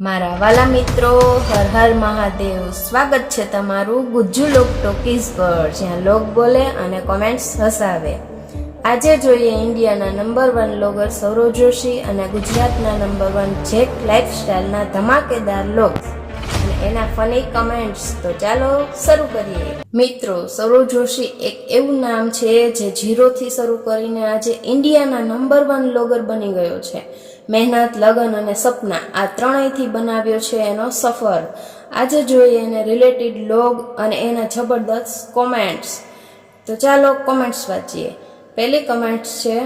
મારા વાલા મિત્રો, હર હર મહાદેવ. સ્વાગત છે તમારું ગુજ્જુ લોક ટોકીઝ પર, જ્યાં લોક બોલે અને કોમેન્ટ્સ હસાવે. આજે જોઈએ ઇન્ડિયાના number one vlogger Saurav Joshi અને ગુજરાતના નંબર વન જેક લાઇફસ્ટાઇલના ધમાકેદાર લોગ્સ અને એના ફની કમેન્ટ્સ તો ચાલો શરૂ કરીએ. મિત્રો, સૌરવ જોશી એક એવું નામ છે જે ઝીરોથી શરૂ કરીને આજે ઇન્ડિયાના નંબર વન લોગર બની ગયો છે. મહેનત લગન અને સપના આ ત્રણેયથી બનાવ્યો છે એનો સફર. આજે જોઈએ એને રિલેટેડ લોગ અને એના જબરદસ્ત કોમેન્ટ્સ તો ચાલો કોમેન્ટ્સ વાંચીએ. પહેલી કમેન્ટ્સ છે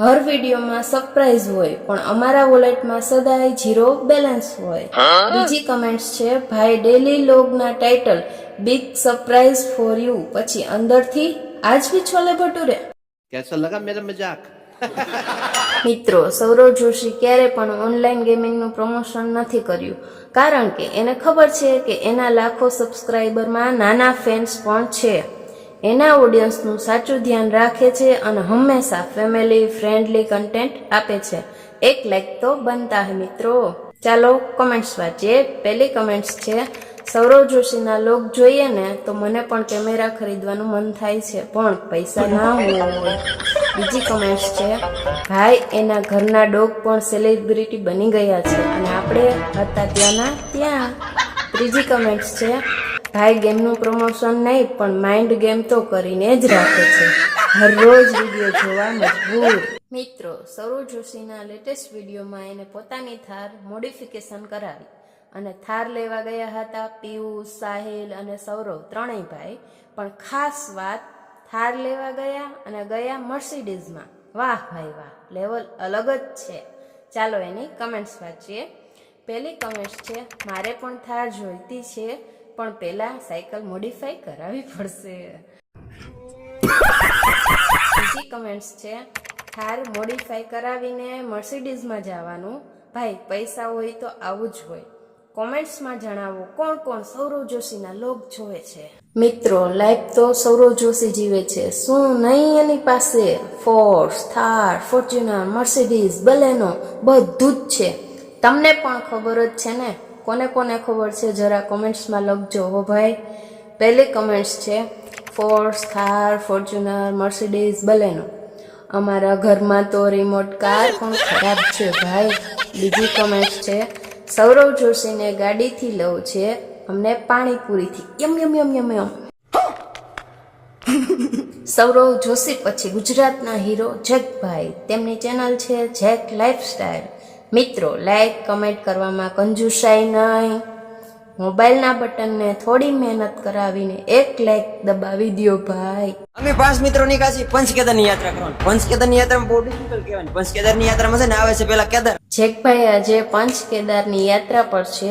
હર વિડીયોમાં સરપ્રાઈઝ હોય પણ અમારા વોલેટમાં સદાય ઝીરો બેલેન્સ હોય. બીજી કમેન્ટ્સ છે ભાઈ daily લોગના title big surprise for you પછી અંદરથી આજ બી છોલે ભટુરે. કેસો લગા મેરા મજાક? મિત્રો, સૌરવ જોશી ક્યારે પણ ઓનલાઈન ગેમિંગનું પ્રમોશન નથી કર્યું. કારણ કે એને ખબર છે કે એના લાખો સબસ્ક્રાઈબરમાં નાના ફેન્સ પણ છે. એના ઓડિયન્સનું સાચું ધ્યાન રાખે છે અને હંમેશા ફેમિલી ફ્રેન્ડલી કન્ટેન્ટ આપે છે. એક લાઈક તો બનતા હે મિત્રો. ચાલો કમેન્ટ્સ વાંચીએ. પહેલી કમેન્ટ્સ છે સૌરવ જોશીના લોક જોઈએ ને, તો મને પણ કેમેરા ખરીદવાનું મન થાય છે. પણ પૈસા ના હોય બીજી કમેન્ટ્સ છે. ભાઈ, એના ઘરના ડોગ પણ સેલિબ્રિટી બની ગયા છે. અને આપણે હતા ત્યાંના ત્યાં. ત્રીજી કમેન્ટ્સ છે. ભાઈ ગેમનું પ્રમોશન નહીં, પણ માઇન્ડ ગેમ તો કરીને જ રાખે છે. હરરોજ વીડિયો જોવા મજબૂર. મિત્રો, સૌરવ જોશીના લેટેસ્ટ વિડીયોમાં એને પોતાની થાર મોડિફિકેશન કરાવી. અને થાર લેવા ગયા હતા પિયુષ, સાહિલ અને સૌરવ ત્રણેય ભાઈ. પણ ખાસ વાત, થાર લેવા ગયા અને ગયા મર્સિડીઝમાં. વાહ ભાઈ વાહ, લેવલ અલગ જ છે. ચાલો એની કમેન્ટ્સ વાંચીએ. પહેલી કમેન્ટ્સ છે, મારે પણ થાર જોઈતી છે, પણ પહેલા સાયકલ મોડિફાઈ કરાવવી પડશે. બીજી કમેન્ટ્સ છે, થાર મોડિફાઈ કરાવીને મર્સિડીઝમાં જવાનું. ભાઈ, પૈસા હોય તો આવું જ હોય. કોમેન્ટ્સમાં જણાવો, કોણ કોણ સૌરવ જોશીના લોક જોવે છે? મિત્રો લાઈફ તો સૌરવ જોશી જીવે છે. શું નહીં એની પાસે? Force Thar Fortuner Mercedes Baleno બધું જ છે. તમને પણ ખબર જ છે ને? કોને કોને ખબર છે? જરા કોમેન્ટ્સમાં લખજો હો ભાઈ. પહેલી કમેન્ટ્સ છે Force Thar Fortuner Mercedes Baleno અમારા ઘરમાં તો રિમોટ કાર પણ ખરાબ છે ભાઈ. બીજી કમેન્ટ છે સૌરવ જોશીને ગાડીથી લઉં છે. અમને પાણીપુરીથી. યમ યમ યમ યમ યમ. સૌરવ જોશી પછી ગુજરાતના હીરો જેકભાઈ તેમની ચેનલ છે જેક લાઈફસ્ટાઈલ. મિત્રો લાઈક કમેન્ટ કરવામાં કંજુસાઈ નહીં. મોબાઈલના બટનને થોડી મહેનત કરાવીને એક લાઈક દબાવી દ્યો ભાઈ. અમે પાંચ મિત્રો નીકળ્યા છીએ પંચકેદારની યાત્રા કરવાની. પંચકેદારની યાત્રામાં બહુ ડિફિકલ્ટ કહેવાની પંચકેદારની યાત્રામાં છે ને આવે છે પેલા કેદાર. જેકભાઈ આજે પંચકેદારની યાત્રા પર છે.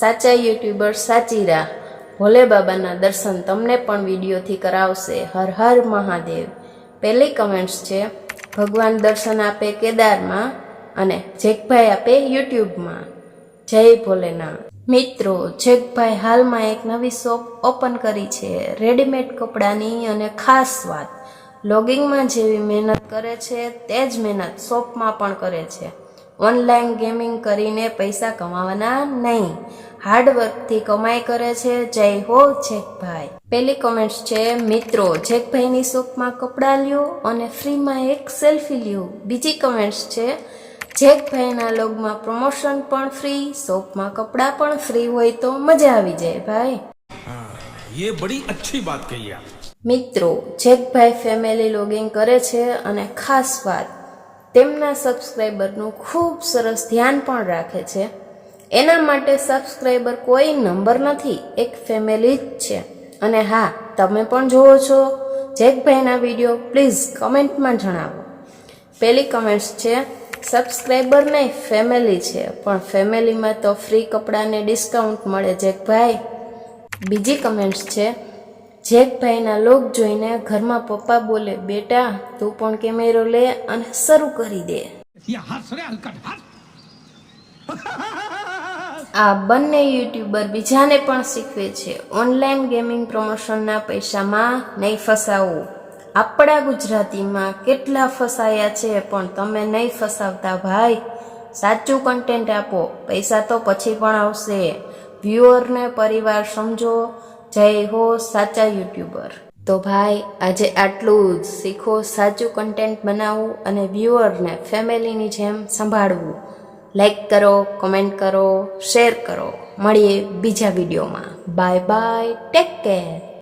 સાચા યુટ્યુબર સાચી રાહ. ભોલે બાબાના દર્શન તમને પણ વિડીયોથી કરાવશે. હર હર મહાદેવ. પહેલી કમેન્ટ્સ છે ભગવાન દર્શન આપે કેદારમાં અને જેકભાઈ આપે યુટ્યુબમાં. જય ભોલેનાથ. મિત્રો જેકભાઈ હાલમાં એક નવી શોપ ઓપન કરી છે, રેડીમેડ કપડાની અને ખાસ વાત, લોગિંગમાં જેવી મહેનત કરે છે, તે જ મહેનત શોપમાં પણ કરે છે. ઓનલાઈન ગેમિંગ કરીને પૈસા કમાવાના નહીં હાર્ડવર્કથી કમાઈ કરે છે, જય હો જેકભાઈ પહેલી કમેન્ટ્સ છે, મિત્રો જેકભાઈની શોપમાં કપડાં લ્યો અને ફ્રીમાં એક સેલ્ફી લ્યો. બીજી કમેન્ટ્સ છે જેકભાઈના લોગમાં પ્રમોશન પણ ફ્રી શોપમાં કપડાં પણ ફ્રી હોય તો મજા આવી જાય ભાઈ ये बड़ी अच्छी बात कही आप મિત્રો જેકભાઈ ફેમિલી લોગિંગ કરે છે અને ખાસ વાત તેમના સબસ્ક્રાઈબરનું ખૂબ સરસ ધ્યાન પણ રાખે છે એના માટે સબસ્ક્રાઈબર કોઈ નંબર નથી એક ફેમિલી જ છે અને હા તમે પણ જુઓ છો જેકભાઈના વિડીયો પ્લીઝ કમેન્ટમાં જણાવો પહેલી કમેન્ટ્સ છે સબસ્ક્રાઈબર નહીં ફેમિલી છે. પણ ફેમિલીમાં તો ફ્રી કપડાને ડિસ્કાઉન્ટ મળે જેકભાઈ. બીજી કમેન્ટ્સ છે. જેકભાઈના લોક જોઈને ઘરમાં પપ્પા બોલે બેટા તું પણ કેમેરો લે અને શરૂ કરી દે. આ બંને યુટ્યુબર બીજાને પણ શીખવે છે. ઓનલાઈન ગેમિંગ પ્રમોશનના પૈસામાં નહીં ફસાવું. આપણા ગુજરાતીમાં કેટલા ફસાયા છે પણ તમે નહીં ફસાવતા ભાઈ. સાચું કન્ટેન્ટ આપો, પૈસા તો પછી પણ આવશે. વ્યુઅરને પરિવાર સમજો. જય હો સાચા યુટ્યુબર તો ભાઈ, આજે આટલું જ. શીખો સાચું કન્ટેન્ટ બનાવવું અને વ્યુઅરને ફેમિલીની જેમ સંભાળવું. લાઈક કરો કોમેન્ટ કરો શેર કરો. મળીએ બીજા વિડીયોમાં. Bye bye take care